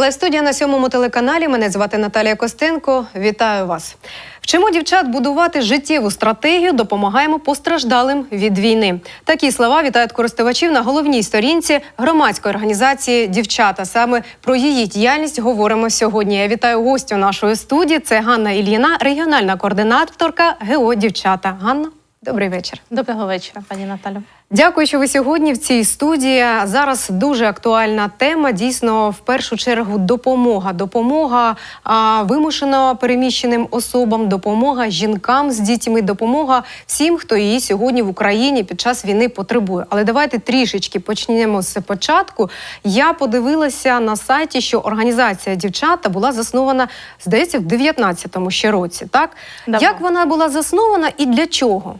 Це лайв-студія на сьомому телеканалі. Мене звати Наталія Костенко. Вітаю вас. Вчимо дівчат будувати життєву стратегію, допомагаємо постраждалим від війни. Такі слова вітають користувачів на головній сторінці громадської організації Дівчата. Саме про її діяльність говоримо сьогодні. Я вітаю гостю нашої студії. Це Ганна Ільїна, регіональна координаторка ГО Дівчата. Ганна, добрий вечір. Доброго вечора, пані Наталю. Дякую, що ви сьогодні в цій студії. Зараз дуже актуальна тема. Дійсно, в першу чергу, допомога. Допомога а, вимушено переміщеним особам, допомога жінкам з дітьми, допомога всім, хто її сьогодні в Україні під час війни потребує. Але давайте трішечки почнемо з початку. Я подивилася на сайті, що організація дівчата була заснована, здається, в 19-му ще році. Так Давно. як вона була заснована і для чого?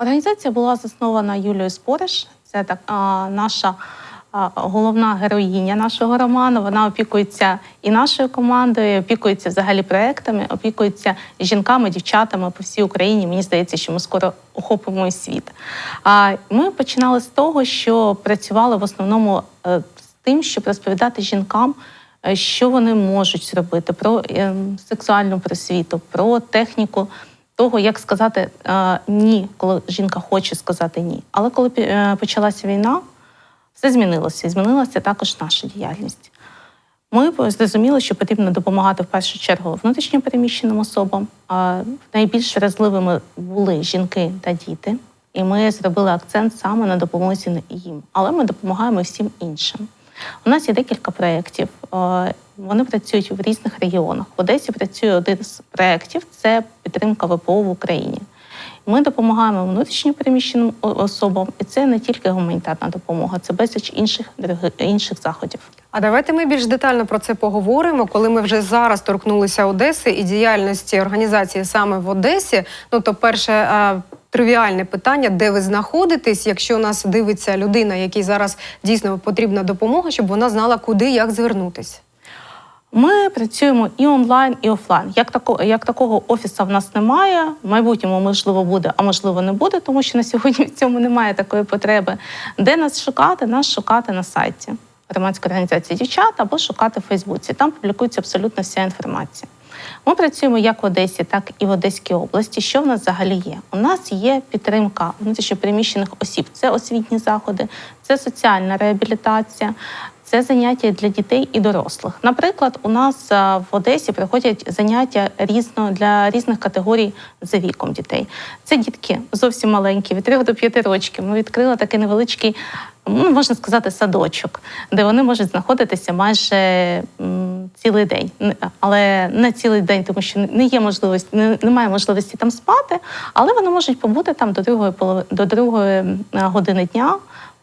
Організація була заснована Юлією Спориш. Це так а, наша а, головна героїня нашого роману. Вона опікується і нашою командою, опікується взагалі проектами, опікується жінками, дівчатами по всій Україні. Мені здається, що ми скоро охопимо і світ. А ми починали з того, що працювали в основному е, з тим, щоб розповідати жінкам. е, Що вони можуть зробити про е, сексуальну просвіту, про техніку того, як сказати е, ні, коли жінка хоче сказати ні. Але коли е, почалася війна, все змінилося. І змінилася також наша діяльність. Ми зрозуміли, що потрібно допомагати в першу чергу внутрішньо переміщеним особам. Найбільш вразливими були жінки та діти. І ми зробили акцент саме на допомозі їм. Але ми допомагаємо всім іншим. У нас є декілька проєктів. Вони працюють в різних регіонах. В Одесі працює один з проєктів це підтримка ВПО в Україні. Ми допомагаємо внутрішньо переміщеним особам, і це не тільки гуманітарна допомога, це безліч інших інших заходів. А давайте ми більш детально про це поговоримо, коли ми вже зараз торкнулися Одеси і діяльності організації саме в Одесі. Ну то перше. Тривіальне питання, де ви знаходитесь, якщо нас дивиться людина, якій зараз дійсно потрібна допомога, щоб вона знала, куди як звернутися. Ми працюємо і онлайн, і офлайн. Як такого, як такого офісу в нас немає. В майбутньому можливо буде, а можливо не буде, тому що на сьогодні в цьому немає такої потреби. Де нас шукати? Нас шукати на сайті громадської організації дівчат або шукати в Фейсбуці. Там публікується абсолютно вся інформація. Ми працюємо як в Одесі, так і в Одеській області. Що в нас взагалі є? У нас є підтримка внутрішньопереміщених осіб. Це освітні заходи, це соціальна реабілітація, це заняття для дітей і дорослих. Наприклад, у нас е, в Одесі проходять заняття різно для різних категорій за віком дітей. Це дітки зовсім маленькі, від 3 до 5 років. Ми відкрили такий невеличкий, ну можна сказати, садочок, де вони можуть знаходитися майже цілий день. Але не цілий день, тому що не є можливості, не- немає можливості там спати, але вони можуть побути там до другої до другої години дня.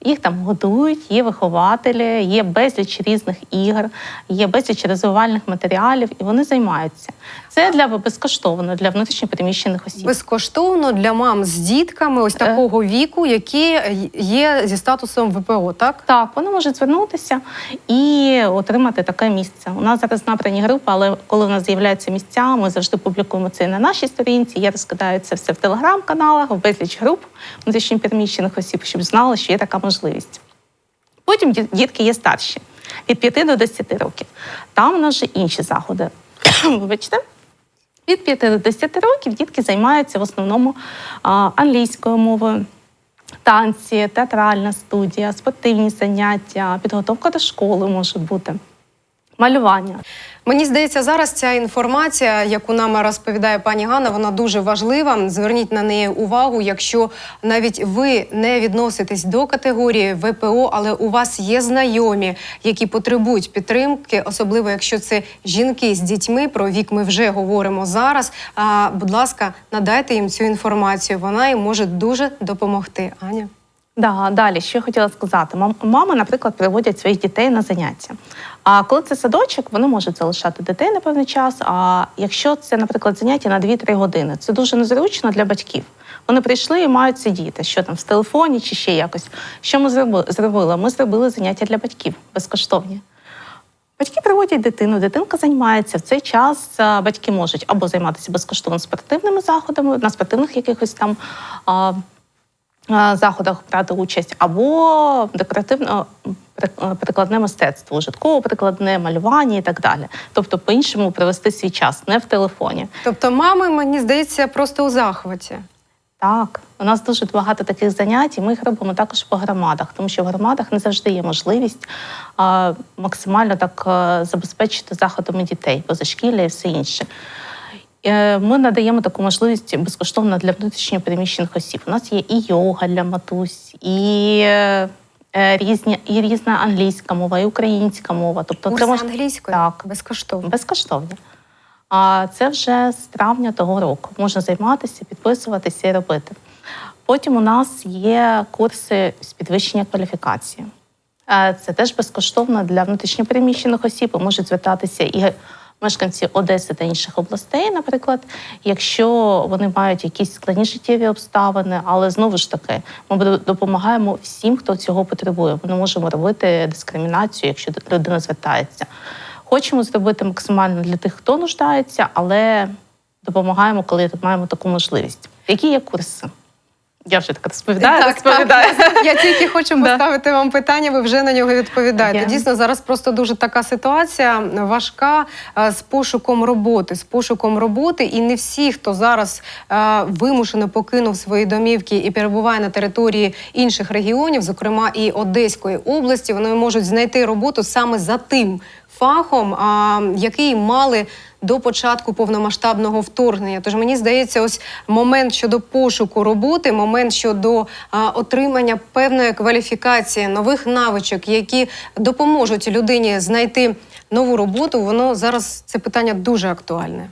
Їх там годують, є вихователі, є безліч різних ігор, є безліч розвивальних матеріалів, і вони займаються. Це для безкоштовно для внутрішньопереміщених осіб. Безкоштовно для мам з дітками ось такого віку, які є зі статусом ВПО, так? Так, вони можуть звернутися і отримати таке місце. У нас зараз набрані групи, але коли в нас з'являються місця, ми завжди публікуємо це на нашій сторінці. Я розкидаю це все в телеграм-каналах, в безліч груп внутрішньопереміщених осіб, щоб знали, що є така можливість. Потім дітки є старші від 5 до 10 років. Там у нас вже інші заходи. Вибачте. Від 5 до 10 років дітки займаються в основному англійською мовою, танці, театральна студія, спортивні заняття, підготовка до школи може бути, малювання. Мені здається, зараз ця інформація, яку нам розповідає пані Ганна, вона дуже важлива. Зверніть на неї увагу, якщо навіть ви не відноситесь до категорії ВПО, але у вас є знайомі, які потребують підтримки, особливо якщо це жінки з дітьми. Про вік ми вже говоримо зараз. А, будь ласка, надайте їм цю інформацію. Вона їм може дуже допомогти. Аня. Да, далі, що я хотіла сказати. Мам- Мами, наприклад, приводять своїх дітей на заняття. А коли це садочок, вони можуть залишати дітей на певний час. А якщо це, наприклад, заняття на 2-3 години, це дуже незручно для батьків. Вони прийшли і мають сидіти, що там в телефоні чи ще якось. Що ми зробили? Ми зробили заняття для батьків безкоштовні. Батьки приводять дитину, дитинка займається. В цей час батьки можуть або займатися безкоштовно спортивними заходами на спортивних якихось там заходах брати участь, або декоративно е, прикладне мистецтво, ужитково-прикладне малювання і так далі. Тобто, по-іншому провести свій час, не в телефоні. Тобто, мами, мені здається, просто у захваті. Так, у нас дуже багато таких занять, і ми їх робимо також по громадах, тому що в громадах не завжди є можливість а, максимально так а, забезпечити заходами дітей, позашкілля і все інше. Е, Ми надаємо таку можливість безкоштовно для внутрішньо переміщених осіб. У нас є і йога для матусь, і е, е, різні, і різна англійська мова, і українська мова. Тобто Курси це мож- англійської Так. безкоштовно. безкоштовно. А це вже з травня того року. Можна займатися, підписуватися і робити. Потім у нас є курси з підвищення кваліфікації. Це теж безкоштовно для внутрішньопереміщених осіб. Можуть звертатися і мешканці Одеси та інших областей, наприклад, якщо вони мають якісь складні життєві обставини, але знову ж таки, ми допомагаємо всім, хто цього потребує. Ми не можемо робити дискримінацію, якщо людина звертається. Хочемо зробити максимально для тих, хто нуждається, але допомагаємо, коли маємо таку можливість. Які є курси? Я вже так розповідаю, розповідаю. Я тільки хочу поставити вам питання, ви вже на нього відповідаєте. Я- Дійсно, зараз просто дуже така ситуація важка е, з пошуком роботи, з пошуком роботи. І не всі, хто зараз е, вимушено покинув свої домівки і перебуває на території інших регіонів, зокрема і Одеської області, вони можуть знайти роботу саме за тим фахом, а, який мали до початку повномасштабного вторгнення. Тож мені здається, ось момент щодо пошуку роботи, момент щодо а, отримання певної кваліфікації, нових навичок, які допоможуть людині знайти нову роботу. Воно зараз це питання дуже актуальне.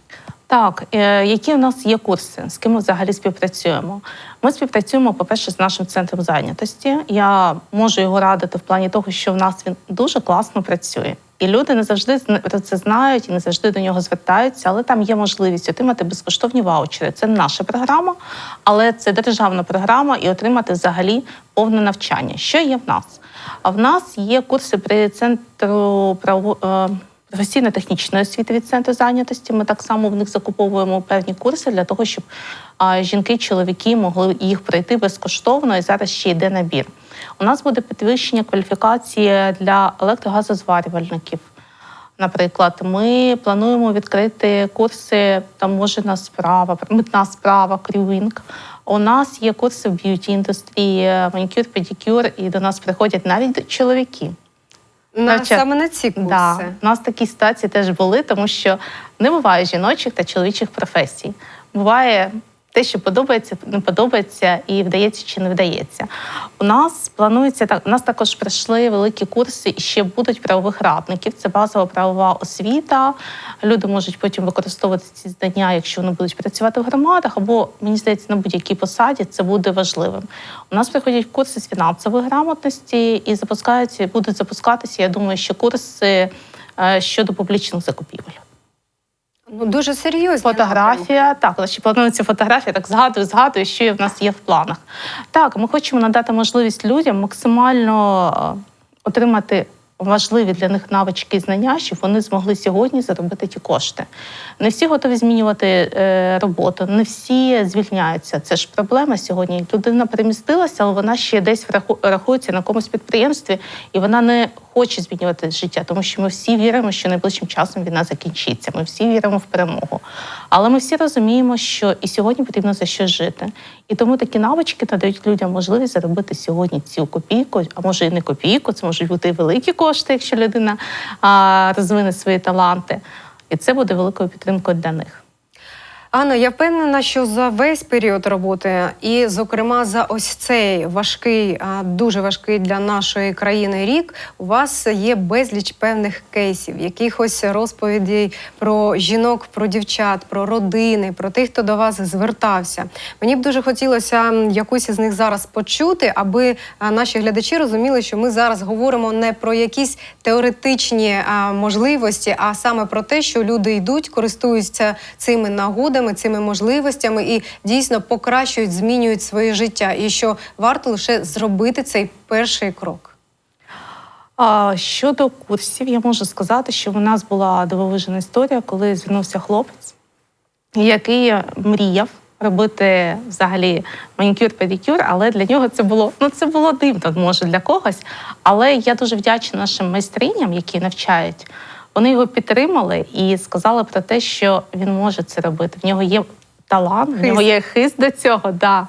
Так, е, які у нас є курси, з ким ми взагалі співпрацюємо? Ми співпрацюємо, по-перше, з нашим центром зайнятості. Я можу його радити в плані того, що в нас він дуже класно працює. І люди не завжди про це знають і не завжди до нього звертаються, але там є можливість отримати безкоштовні ваучери. Це наша програма, але це державна програма і отримати взагалі повне навчання. Що є в нас? А в нас є курси при центру право. Е, професійно-технічної освіти від центру зайнятості. Ми так само в них закуповуємо певні курси для того, щоб жінки, чоловіки могли їх пройти безкоштовно. І зараз ще йде набір. У нас буде підвищення кваліфікації для електрогазозварювальників. Наприклад, ми плануємо відкрити курси таможена справа, митна справа, крюїнг. У нас є курси в б'юті індустрії, манікюр, педикюр, і до нас приходять навіть чоловіки. На, Навча- саме на ці курси. Да. У нас такі ситуації теж були, тому що не буває жіночих та чоловічих професій. Буває те, що подобається, не подобається, і вдається чи не вдається. У нас планується так. У нас також пройшли великі курси і ще будуть правових радників. Це базова правова освіта. Люди можуть потім використовувати ці знання, якщо вони будуть працювати в громадах, або мені здається, на будь-якій посаді це буде важливим. У нас приходять курси з фінансової грамотності і запускаються, будуть запускатися. Я думаю, що курси е, щодо публічних закупівель. Ну дуже серйозно. Фотографія, так, нас ще планується фотографія, так згадую, згадую, що в нас є в планах. Так, ми хочемо надати можливість людям максимально е, отримати важливі для них навички і знання, щоб вони змогли сьогодні заробити ті кошти. Не всі готові змінювати е, роботу, не всі звільняються. Це ж проблема сьогодні. Людина перемістилася, але вона ще десь рахується на якомусь підприємстві, і вона не хоче змінювати життя, тому що ми всі віримо, що найближчим часом війна закінчиться. Ми всі віримо в перемогу. Але ми всі розуміємо, що і сьогодні потрібно за що жити. І тому такі навички надають людям можливість заробити сьогодні цю копійку, а може і не копійку, це можуть бути великі кошти, якщо людина а, розвине свої таланти. І це буде великою підтримкою для них. Анна, я впевнена, що за весь період роботи, і, зокрема, за ось цей важкий, дуже важкий для нашої країни рік, у вас є безліч певних кейсів, якихось розповідей про жінок, про дівчат, про родини, про тих, хто до вас звертався. Мені б дуже хотілося якусь із них зараз почути, аби наші глядачі розуміли, що ми зараз говоримо не про якісь теоретичні можливості, а саме про те, що люди йдуть, користуються цими нагодами, цими можливостями і дійсно покращують, змінюють своє життя, і що варто лише зробити цей перший крок. Щодо курсів, я можу сказати, що в нас була дивовижна історія, коли звернувся хлопець, який мріяв робити взагалі манікюр-педикюр, але для нього це було ну це було дивно, може для когось. Але я дуже вдячна нашим майстриням, які навчають. Вони його підтримали і сказали про те, що він може це робити. В нього є талант, в нього є хист до цього. Да.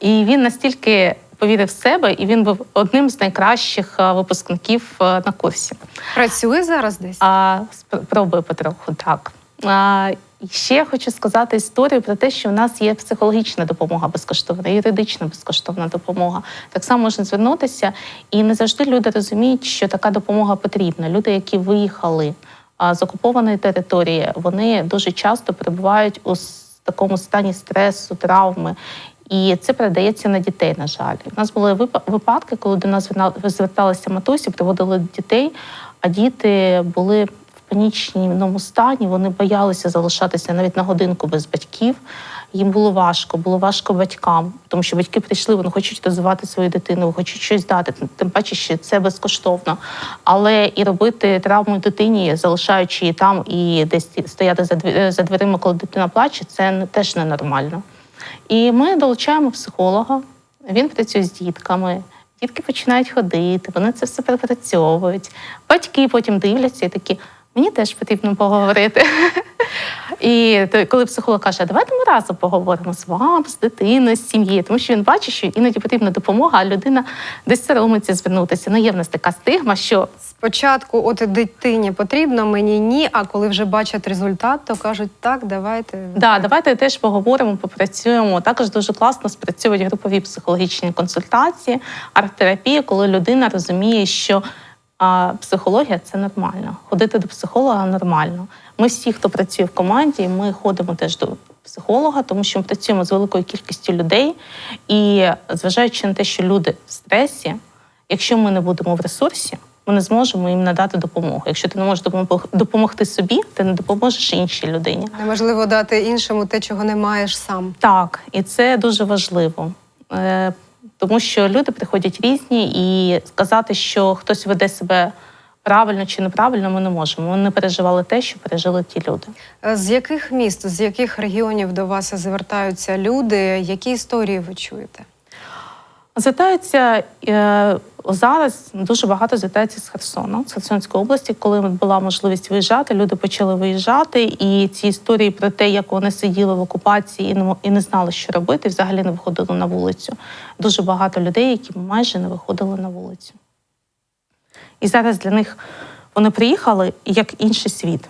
І він настільки повірив в себе, і він був одним з найкращих е, випускників е, на курсі. Працює зараз десь? А, спр- потроху, так. А, ще хочу сказати історію про те, що в нас є психологічна допомога безкоштовна, юридична безкоштовна допомога. Так само можна звернутися, і не завжди люди розуміють, що така допомога потрібна. Люди, які виїхали з окупованої території, вони дуже часто перебувають у такому стані стресу, травми. І це передається на дітей, на жаль. У нас були випа- випадки, коли до нас зверталися матусі, приводили дітей, а діти були панічному стані, вони боялися залишатися навіть на годинку без батьків. Їм було важко, було важко батькам, тому що батьки прийшли, вони хочуть розвивати свою дитину, хочуть щось дати. Тим паче, що це безкоштовно. Але і робити травму дитині, залишаючи її там і десь стояти за дверима, коли дитина плаче, це теж ненормально. І ми долучаємо психолога. Він працює з дітками. Дітки починають ходити, вони це все пропрацьовують. Батьки потім дивляться і такі, мені теж потрібно поговорити. І коли психолог каже, давайте ми разом поговоримо з вами, з дитиною, з сім'єю, тому що він бачить, що іноді потрібна допомога, а людина десь соромиться звернутися. Ну, є в нас така стигма, що Спочатку, от дитині потрібно, мені ні. А коли вже бачать результат, то кажуть, так, давайте. Да, давайте теж поговоримо, попрацюємо. Також дуже класно спрацьовують групові психологічні консультації, арт-терапія, коли людина розуміє, що а, психологія це нормально. Ходити до психолога нормально. Ми всі, хто працює в команді, ми ходимо теж до психолога, тому що ми працюємо з великою кількістю людей. І зважаючи на те, що люди в стресі, якщо ми не будемо в ресурсі, ми не зможемо їм надати допомогу. Якщо ти не можеш допомог- допомогти собі, ти не допоможеш іншій людині. Неможливо дати іншому те, чого не маєш сам. Так, і це дуже важливо. Тому що люди приходять різні, і сказати, що хтось веде себе правильно чи неправильно, ми не можемо. Ми не переживали те, що пережили ті люди. Е, З яких міст, з яких регіонів до вас звертаються люди? Які історії ви чуєте? Звертаються е, зараз дуже багато звертаються з Херсона, з Херсонської області. Коли була можливість виїжджати, люди почали виїжджати. І ці історії про те, як вони сиділи в окупації і не, мо- і не знали, що робити, взагалі не виходили на вулицю. Дуже багато людей, які майже не виходили на вулицю. І зараз для них вони приїхали як інший світ.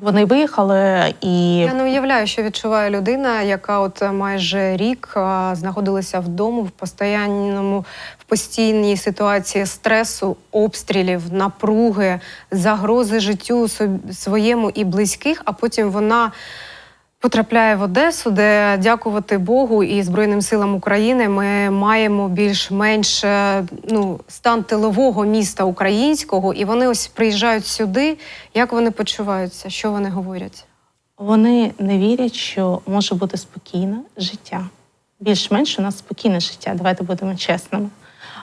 Вони виїхали і Я не уявляю, що відчуває людина, яка от майже рік знаходилася вдома в постоянному в постійній ситуації стресу, обстрілів, напруги, загрози життю своєму і близьких, а потім вона. Потрапляє в Одесу, де дякувати Богу і Збройним силам України ми маємо більш-менш е, ну, стан тилового міста українського, і вони ось приїжджають сюди. Як вони почуваються? Що вони говорять? Вони не вірять, що може бути спокійне життя. Більш-менш у нас спокійне життя, давайте будемо чесними.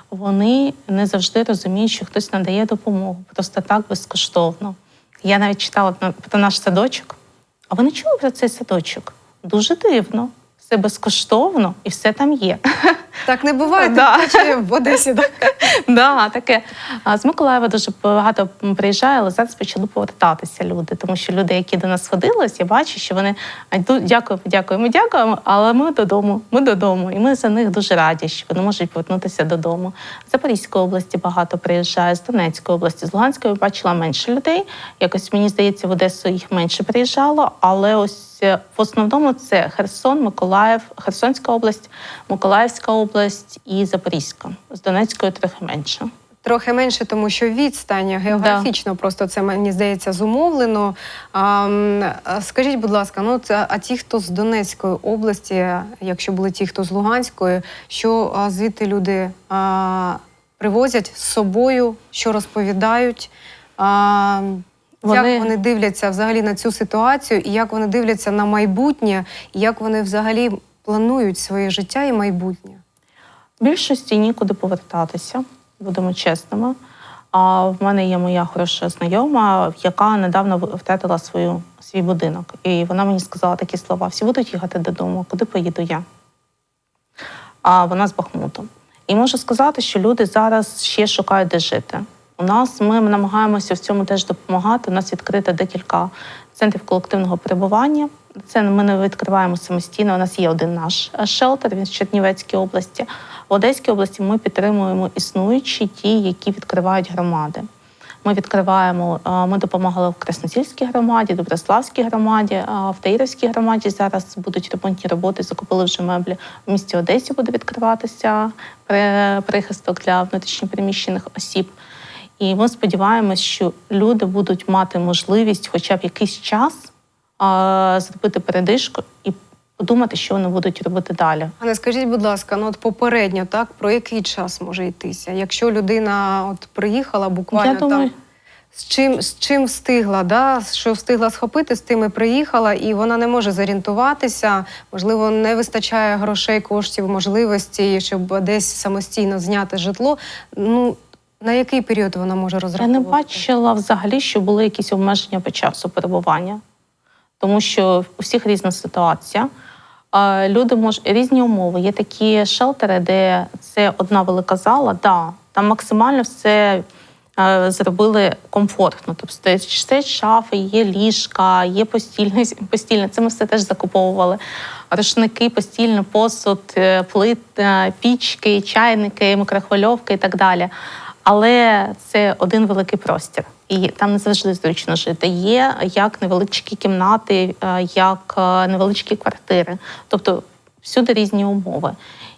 Вони не завжди розуміють, що хтось надає допомогу просто так безкоштовно. Я навіть читала про наш садочок. А ви чули про цей садочок? Дуже дивно. Все безкоштовно і все там є. Так не буває, Да. паче в Одесі. Так. Да, таке. З Миколаєва дуже багато приїжджає, але зараз почали повертатися люди, тому що люди, які до нас ходились, я бачу, що вони дякуємо, дякуємо, дякуємо, але ми додому, ми додому. І ми за них дуже раді, що вони можуть повернутися додому. З Запорізької області багато приїжджає, з Донецької області, з Луганської бачила менше людей. Якось мені здається, в Одесу їх менше приїжджало, але ось в основному це Херсон, Миколаїв, Херсонська область, Миколаївська область і Запорізька. З Донецької трохи менше. Трохи менше, тому що відстань географічно просто це мені здається зумовлено. А скажіть, будь ласка, ну це а ті, хто з Донецької області, якщо були ті, хто з Луганської, що а, звідти люди а, привозять з собою, що розповідають? А, Вони- Як вони дивляться взагалі на цю ситуацію, і як вони дивляться на майбутнє, і як вони взагалі планують своє життя і майбутнє? Більшості нікуди повертатися, будемо чесними. А в мене є моя хороша знайома, яка недавно втратила свою, свій будинок. І вона мені сказала такі слова: всі будуть їхати додому, куди поїду я? А вона з Бахмуту. І можу сказати, що люди зараз ще шукають, де жити. Нас ми намагаємося в цьому теж допомагати. У нас відкрито декілька центрів колективного перебування. Це ми не відкриваємо самостійно. У нас є один наш е, шелтер, він з Чернівецької області. В Одеській області ми підтримуємо існуючі ті, які відкривають громади. Ми відкриваємо, е, ми допомагали в Красносільській громаді, Доброславській громаді, в Таїровській громаді зараз будуть ремонтні роботи, закупили вже меблі. В місті Одесі буде відкриватися прихисток для внутрішньопереміщених осіб. І ми сподіваємось, що люди будуть мати можливість хоча б якийсь час зробити передишку і подумати, що вони будуть робити далі. А не скажіть, будь ласка, ну от попередньо, так про який час може йтися? Якщо людина от приїхала буквально Я думаю, там з чим з чим встигла, да? що встигла схопити, з тим і приїхала, і вона не може зорієнтуватися. Можливо, не вистачає грошей, коштів, можливості, щоб десь самостійно зняти житло. Ну на який період вона може Я не бачила взагалі, що були якісь обмеження по часу перебування, тому що у всіх різна ситуація. Люди можуть різні умови. Є такі шелтери, де це одна велика зала, да, там максимально все зробили комфортно. Тобто стоять шафи, є ліжка, є постільне, постільне. Це ми все теж закуповували. Рушники, постільний посуд, е, плит, е, пічки, чайники, мікрохвильовки і так далі. Але це один великий простір, і там не завжди зручно жити. Є як невеличкі кімнати, е, як е, невеличкі квартири, тобто всюди різні умови.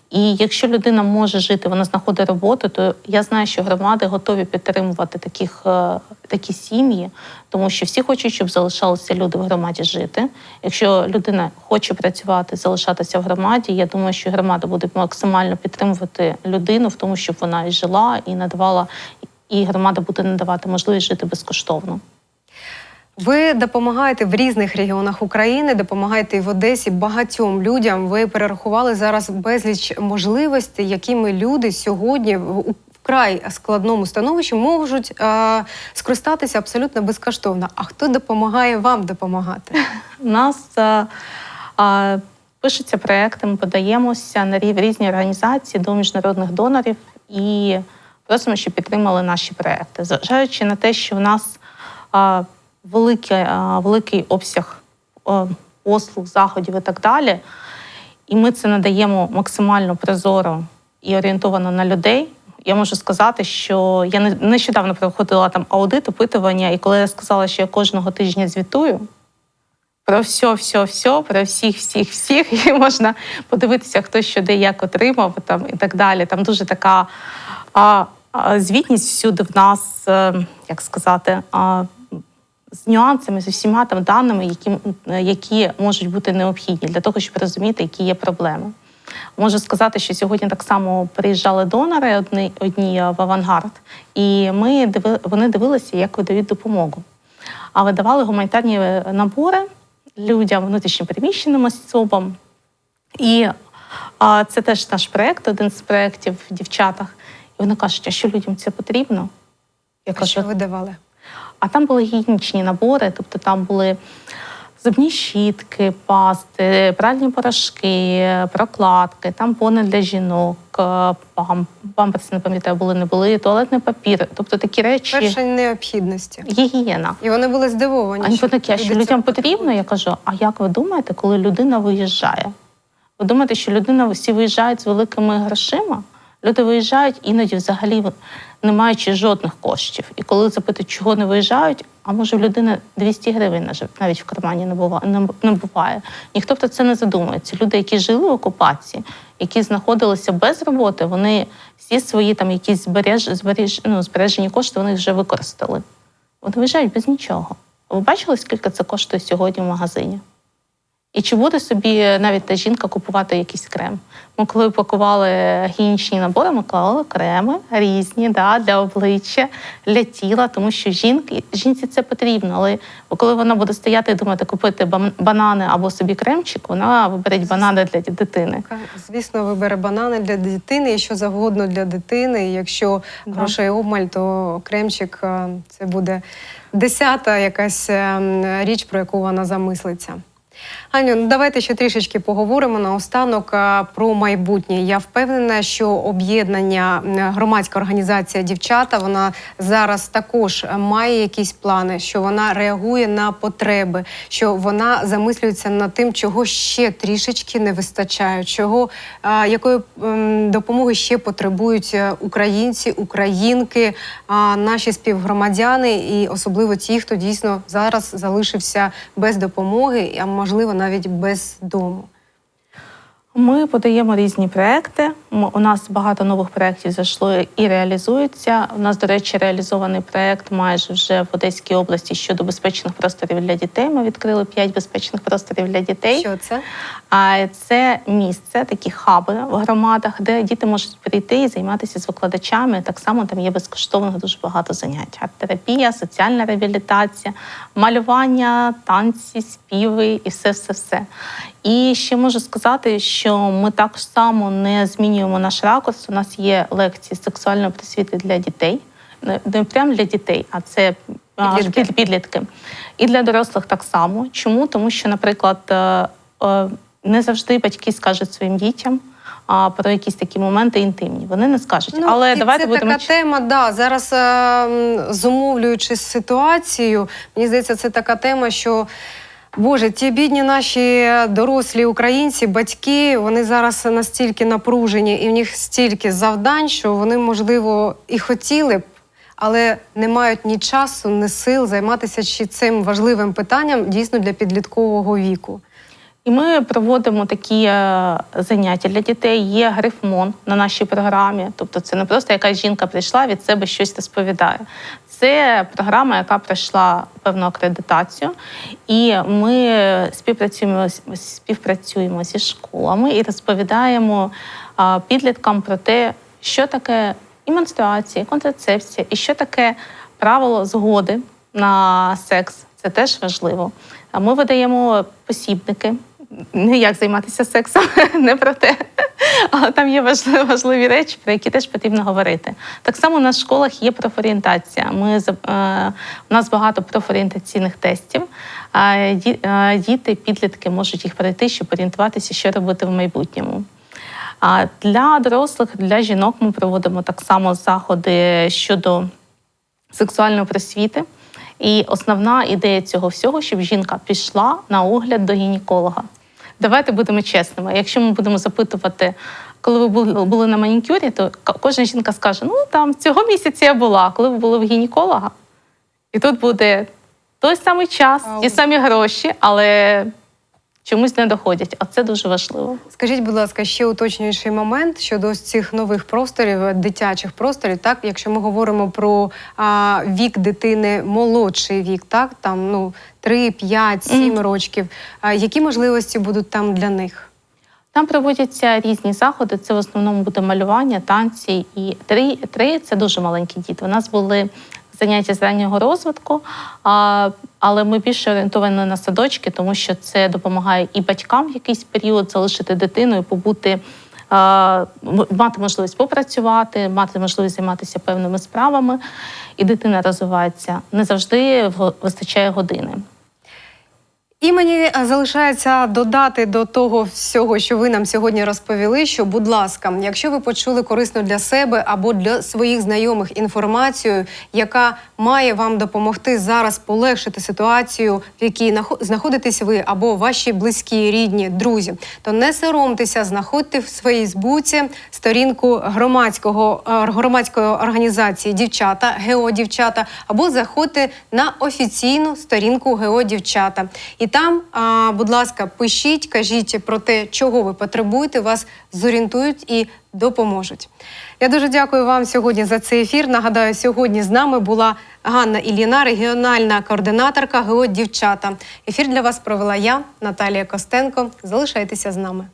І якщо людина може жити, вона знаходить роботу, то я знаю, що громади готові підтримувати таких, е, такі сім'ї, тому що всі хочуть, щоб залишалися люди в громаді жити. Якщо людина хоче працювати, залишатися в громаді, я думаю, що громада буде максимально підтримувати людину в тому, щоб вона і жила і надавала, і громада буде надавати можливість жити безкоштовно. Ви допомагаєте в різних регіонах України, допомагаєте і в Одесі багатьом людям. Ви перерахували зараз безліч можливостей, якими люди сьогодні у вкрай складному становищі можуть е, скористатися абсолютно безкоштовно. А хто допомагає вам допомагати? Нас пишуться проекти, ми подаємося на різні організації до міжнародних донорів і просимо, щоб підтримали наші проекти. Зважаючи на те, що в нас великий, великий обсяг послуг, заходів і так далі, і ми це надаємо максимально прозоро і орієнтовано на людей. Я можу сказати, що я не- нещодавно проходила там аудит, опитування, і коли я сказала, що я кожного тижня звітую, про все, все, все, про всіх, всіх, всіх. І можна подивитися, хто що де як отримав там, і так далі. Там дуже така а, а, звітність всюди в нас, е, як сказати, а, з нюансами, з усіма там даними, які, які можуть бути необхідні для того, щоб розуміти, які є проблеми. Можу сказати, що сьогодні так само приїжджали донори одні, одні в авангард, і ми диви, вони дивилися, як видають допомогу. А видавали гуманітарні е, набори людям, внутрішньопереміщеним особам. І а, це теж наш проєкт, один з проєктів в дівчатах. І вони кажуть, а що людям це потрібно? Я А що кажу, ви давали? А там були гігієнічні набори, тобто там були зубні щітки, пасти, пральні порошки, прокладки, тампони для жінок, е, пам, памперси, не пам'ятаю, були, не були, туалетний папір, тобто такі речі. Першої необхідності. Гігієна. І вони були здивовані. А що такі, а що людям потрібно? Я кажу, а як ви думаєте, коли людина виїжджає? Ви думаєте, що людина всі виїжджають з великими грошима? Люди виїжджають іноді взагалі не маючи жодних коштів. І коли запитують, чого не виїжджають, а може в людини 200 гривень навіть в кармані не буває. Ніхто про це не задумується. Люди, які жили в окупації, які знаходилися без роботи, вони всі свої там якісь збереж, збереж, ну, збережені кошти вони вже використали. Вони виїжджають без нічого. Ви бачили, скільки це коштує сьогодні в магазині? І чи буде собі навіть та жінка купувати якийсь крем? Ми коли пакували гігієнічні набори, ми клали креми різні да, для обличчя, для тіла, тому що жінки, жінці це потрібно. Але коли вона буде стояти і думати купити банани або собі кремчик, вона виберіть банани для дитини. Звісно, вибере банани для дитини і що завгодно для дитини. І Якщо Да. грошей обмаль, то кремчик е, це буде десята якась е, річ, про яку вона замислиться. Аню, ну давайте ще трішечки поговоримо наостанок про майбутнє. Я впевнена, що об'єднання громадська організація дівчата вона зараз також має якісь плани, що вона реагує на потреби, що вона замислюється над тим, чого ще трішечки не вистачає, чого якої допомоги ще потребують е, українці, українки, наші співгромадяни, і особливо ті, хто дійсно зараз залишився без допомоги, а можливо навіть без дому. Ми подаємо різні проекти. У нас багато нових проєктів зайшло і реалізуються. У нас, до речі, реалізований проєкт майже вже в Одеській області щодо безпечних просторів для дітей. Ми відкрили п'ять безпечних просторів для дітей. Що це? А це місце, такі хаби в громадах, де діти можуть прийти і займатися з викладачами. Так само там є безкоштовних дуже багато занять: арт-терапія, соціальна реабілітація, малювання, танці, співи і все, все, все. І ще можу сказати, що ми так само не змінюємо наш ракурс. У нас є лекції сексуальної просвіти для дітей. Не прямо для дітей, а це Підлітки. під- підлітки. І для дорослих так само. Чому? Тому що, наприклад, е, е, не завжди батьки скажуть своїм дітям а, про якісь такі моменти інтимні. Вони не скажуть. Але давайте це будемо така тема. Да, зараз е, м, зумовлюючи ситуацію, мені здається, це така тема, що. Боже, ті бідні наші дорослі українці, батьки, вони зараз настільки напружені, і в них стільки завдань, що вони, можливо, і хотіли б, але не мають ні часу, ні сил займатися ще цим важливим питанням дійсно для підліткового віку. І ми проводимо такі е, заняття для дітей. Є грифмон на нашій програмі. Тобто, це не просто якась жінка прийшла від себе щось розповідає. Це програма, яка пройшла певну акредитацію, і ми співпрацюємо співпрацюємо зі школами і розповідаємо підліткам про те, що таке і менструація, і контрацепція, і що таке правило згоди на секс. Це теж важливо. Ми видаємо посібники. Не як займатися сексом, не про те. Але там є важливі, важливі речі, про які теж потрібно говорити. Так само у нас в школах є профорієнтація. Ми, е, у нас багато профорієнтаційних тестів. Е, діти, підлітки можуть їх пройти, щоб орієнтуватися, що робити в майбутньому. А для дорослих, для жінок ми проводимо так само заходи щодо сексуальної просвіти. І основна ідея цього всього, щоб жінка пішла на огляд до гінеколога. Давайте будемо чесними. Якщо ми будемо запитувати, коли ви були, були на манікюрі, то кожна жінка скаже: ну там цього місяця я була, коли ви були в гінеколога. І тут буде той самий час, ті самі гроші, але чомусь не доходять. А це дуже важливо. Скажіть, будь ласка, ще уточнюючий момент щодо ось цих нових просторів, е, дитячих просторів. Так, якщо ми говоримо про а, вік дитини, молодший вік, так там ну 3, 5, 7 Мгм. років. Які можливості будуть там для них? Там проводяться різні заходи. Це в основному буде малювання, танці і три, три це дуже маленькі діти. У нас були заняття з раннього розвитку, а, але ми більше орієнтовані на садочки, тому що це допомагає і батькам в якийсь період залишити дитину і побути. Мати можливість попрацювати, мати можливість займатися певними справами, і дитина розвивається. Не завжди вистачає години. І мені е, залишається додати до того всього, що ви нам сьогодні розповіли. Що, будь ласка, якщо ви почули корисну для себе або для своїх знайомих інформацію, яка має вам допомогти зараз полегшити ситуацію, в якій нахо- знаходитесь ви або ваші близькі, рідні, друзі, то не соромтеся, знаходьте в своїй збуці сторінку громадського е, громадської організації дівчата, ГЕО Дівчата, або заходьте на офіційну сторінку ГЕО Дівчата. І там, будь ласка, пишіть, кажіть про те, чого ви потребуєте, вас зорієнтують і допоможуть. Я дуже дякую вам сьогодні за цей ефір. Нагадаю, сьогодні з нами була Ганна Ільїна, регіональна координаторка ГО Дівчата. Ефір для вас провела я, Наталія Костенко. Залишайтеся з нами.